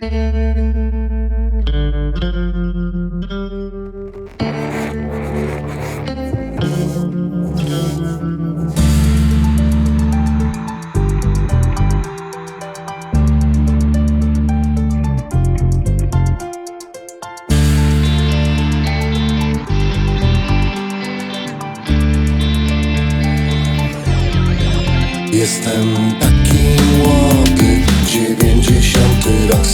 Jestem taki młody, dziewięćdziesiąty rok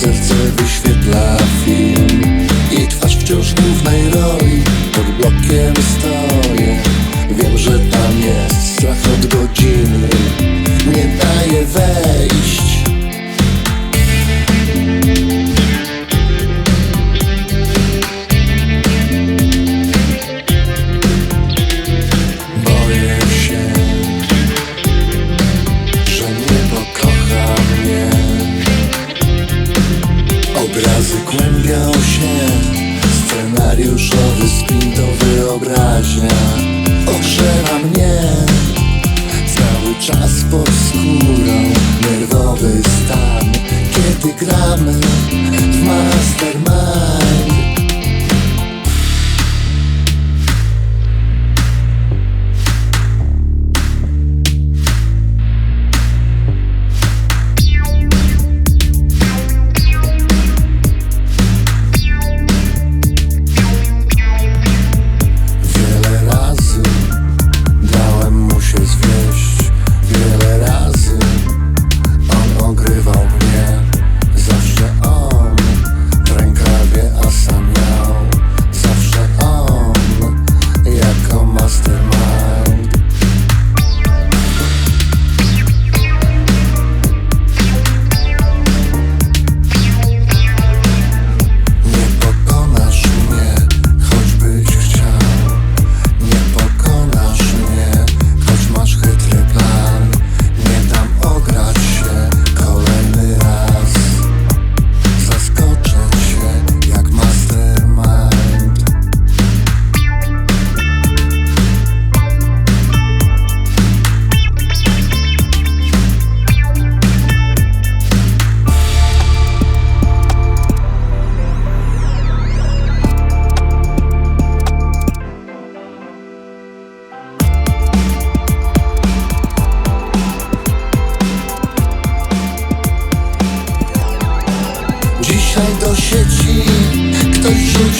zagłębia się. Scenariuszowy spin to wyobraźnia Ogrzewa mnie. Cały czas pod skórą. Nerwowy stan. Kiedy gramy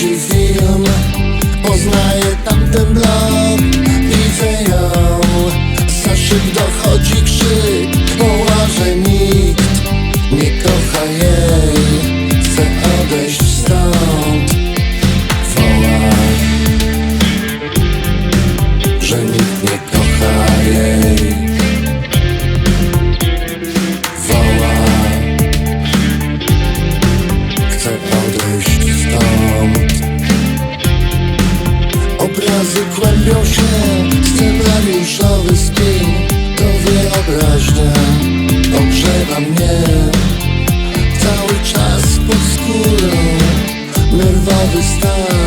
izliyorum Poznaję tamten blok obrazy kłębią się Z tym radiuszowy spin To wyobraźnia Ogrzewa mnie. Cały czas pod skórą Nerwowy stan.